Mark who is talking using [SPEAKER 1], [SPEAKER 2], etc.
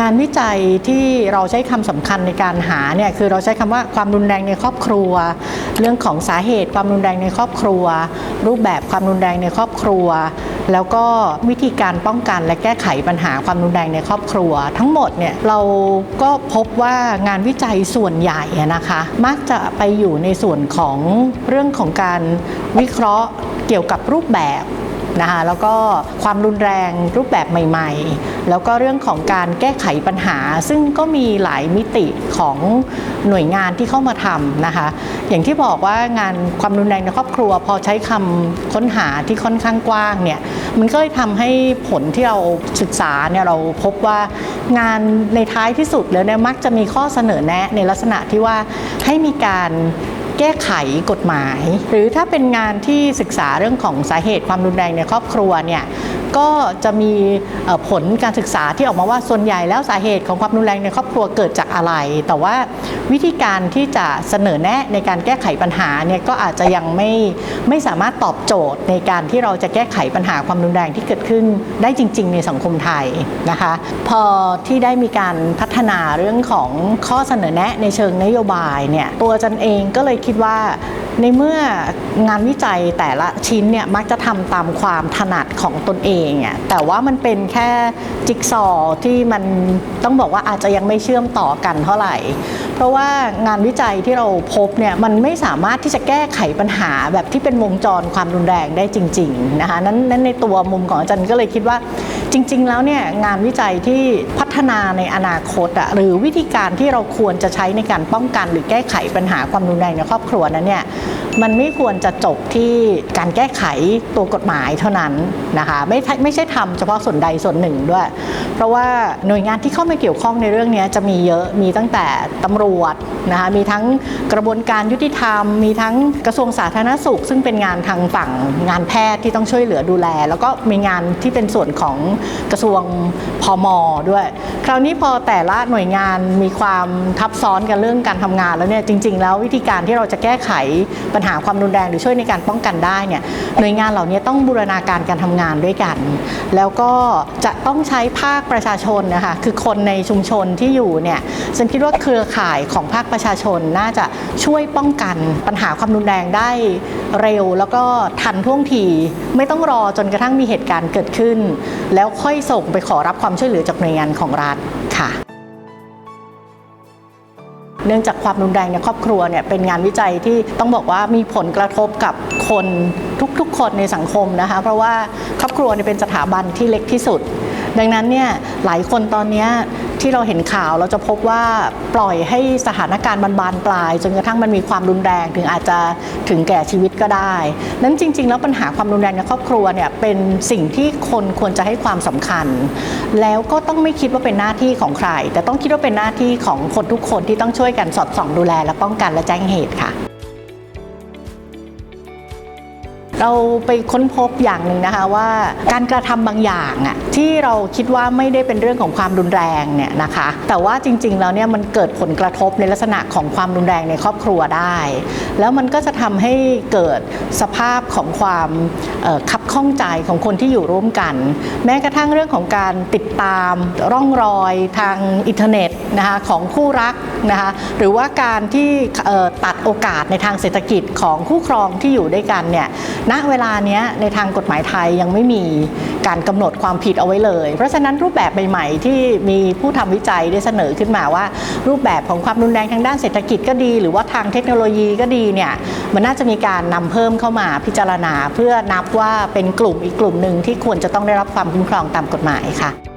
[SPEAKER 1] งานวิจัยที่เราใช้คำสำคัญในการหาเนี่ยคือเราใช้คำว่าความรุนแรงในครอบครัว เรื่องของสาเหตุความรุนแรงในครอบครัว รูปแบบความรุนแรงในครอบครัว แล้วก็วิธีการป้องกันและแก้ไขปัญหาความรุนแรงในครอบครัว ทั้งหมดเนี่ยเราก็พบว่างานวิจัยส่วนใหญ่นะคะ มักจะไปอยู่ในส่วนของเรื่องของการวิเคราะห์เกี่ยวกับรูปแบบ นะคะแล้วก็ความรุนแรงรูปแบบใหม่ ๆ แล้วก็เรื่องของการแก้ไขปัญหา ซึ่งก็มีหลายมิติของหน่วยงานที่เข้ามาทำนะคะ อย่างที่บอกว่างานความรุนแรงในครอบครัว พอใช้คำค้นหาที่ค่อนข้างกว้างเนี่ยมันก็เลยทำให้ผลที่เราศึกษาเนี่ยเราพบว่างานในท้ายที่สุดแล้วเนี่ยมักจะมีข้อเสนอแนะในลักษณะที่ว่าให้มีการ แก้ไขกฎหมาย หรือถ้าเป็นงานที่ศึกษาเรื่องของสาเหตุความรุนแรงในครอบครัวเนี่ยก็จะมีผลการศึกษาที่ออกมาว่าส่วนใหญ่แล้วสาเหตุของความรุนแรงในครอบครัวเกิดจากอะไร แต่ว่าวิธีการที่จะเสนอแนะในการแก้ไขปัญหาเนี่ยก็อาจจะยังไม่ไม่สามารถตอบโจทย์ในการที่เราจะแก้ไขปัญหาความรุนแรงที่เกิดขึ้นได้จริง ๆ ในสังคมไทยนะคะ พอที่ได้มีการพัฒนาเรื่องของข้อเสนอแนะในเชิงนโยบายเนี่ยตัวจันเองก็เลยคิดิดว่าในเมื่องานวิจัยแต่ละชิ้นเนี่ยมักจะทำตามความถนัดของตนเองอะแต่ว่ามันเป็นแค่จิ๊กซอว์ที่มันต้องบอกว่าอาจจะยังไม่เชื่อมต่อกันเท่าไหร่ เพราะว่างานวิจัยที่เราพบเนี่ยมันไม่สามารถที่จะแก้ไขปัญหาแบบที่เป็นวงจรความรุนแรงได้จริงๆนะคะนั้นนั้นในตัวมุมของอาจารย์ก็เลยคิดว่า จริง ๆ แล้วเนี่ยงานวิจัยที่พัฒนาในอนาคตอะหรือวิธีการที่เราควรจะใช้ในการป้องกัน หรือแก้ไขปัญหาความรุนแรงในครอบครัวนั้นเนี่ยมันไม่ควรจะจบที่การแก้ไขตัวกฎหมายเท่านั้นนะคะไม่ใช่ไม่ใช่ทำเฉพาะส่วนใดส่วนหนึ่งด้วย เพราะว่าหน่วยงานที่เข้ามาเกี่ยวข้องในเรื่องนี้จะมีเยอะมีตั้งแต่ตำรวจนะคะมีทั้งกระบวนการยุติธรรม มีทั้งกระทรวงสาธารณสุข ซึ่งเป็นงานทางฝั่งงานแพทย์ที่ต้องช่วยเหลือดูแล แล้วก็มีงานที่เป็นส่วนของกระทรวงพมด้วย คราวนี้พอแต่ละหน่วยงานมีความทับซ้อนกันเรื่องการทำงานแล้วเนี่ยจริง ๆ แล้ววิธีการที่เราจะแก้ไขปัญหาความรุนแรงหรือช่วยในการป้องกันได้เนี่ยหน่วยงานเหล่านี้ต้องบูรณาการการทำงานด้วยกัน แล้วก็จะต้องใช้ภาคประชาชนนะคะคือคนในชุมชนที่อยู่เนี่ยฉันคิดว่าเครือข่ายของภาคประชาชนน่าจะช่วยป้องกันปัญหาความรุนแรงได้ เร็วแล้วก็ทันท่วงที ไม่ต้องรอจนกระทั่งมีเหตุการณ์เกิดขึ้น แล้วค่อยส่งไปขอรับความช่วยเหลือจากหน่วยงานของรัฐค่ะเนื่องจากความรุนแรงในครอบครัวเนี่ยเป็นงานวิจัยที่ต้องบอกว่ามีผลกระทบกับคนทุกๆ คนในสังคมนะคะ เพราะว่าครอบครัวเนี่ยเป็นสถาบันที่เล็กที่สุด ดังนั้นเนี่ยหลายคนตอนนี้ ที่เราเห็นข่าวเราจะพบว่าปล่อยให้สถานการณ์มันบานปลาย จนกระทั่งมันมีความรุนแรงถึงอาจจะถึงแก่ชีวิตก็ได้ นั้นจริง ๆ แล้วปัญหาความรุนแรงในครอบครัวเนี่ยเป็นสิ่งที่คนควรจะให้ความสำคัญ แล้วก็ต้องไม่คิดว่าเป็นหน้าที่ของใคร แต่ต้องคิดว่าเป็นหน้าที่ของคนทุกคนที่ต้องช่วยกันสอดส่องดูแลและป้องกันและแจ้งเหตุค่ะ เราไปค้นพบอย่างหนึ่งนะคะว่าการกระทำบางอย่างอะที่เราคิดว่าไม่ได้เป็นเรื่องของความรุนแรงเนี่ยนะคะ แต่ว่าจริงๆแล้วเนี่ยมันเกิดผลกระทบในลักษณะของความรุนแรงในครอบครัวได้ แล้วมันก็จะทำให้เกิดสภาพของความคับข้องใจของคนที่อยู่ร่วมกัน แม้กระทั่งเรื่องของการติดตามร่องรอยทางอินเทอร์เน็ตนะคะของคู่รักนะคะหรือว่าการที่ตัดโอกาสในทางเศรษฐกิจของคู่ครองที่อยู่ด้วยกันเนี่ยณเวลาเนี้ยในทางกฎหมายไทยยังไม่มีการกำหนดความผิดเอาไว้เลย เพราะฉะนั้นรูปแบบใหม่ๆ ที่มีผู้ทำวิจัยได้เสนอขึ้นมาว่า รูปแบบของความรุนแรงทางด้านเศรษฐกิจก็ดี หรือว่าทางเทคโนโลยีก็ดีเนี่ยมันน่าจะมีการนำเพิ่มเข้ามาพิจารณา เพื่อนับว่าเป็นกลุ่มอีกกลุ่มหนึ่งที่ควรจะต้องได้รับความคุ้มครองตามกฎหมายค่ะ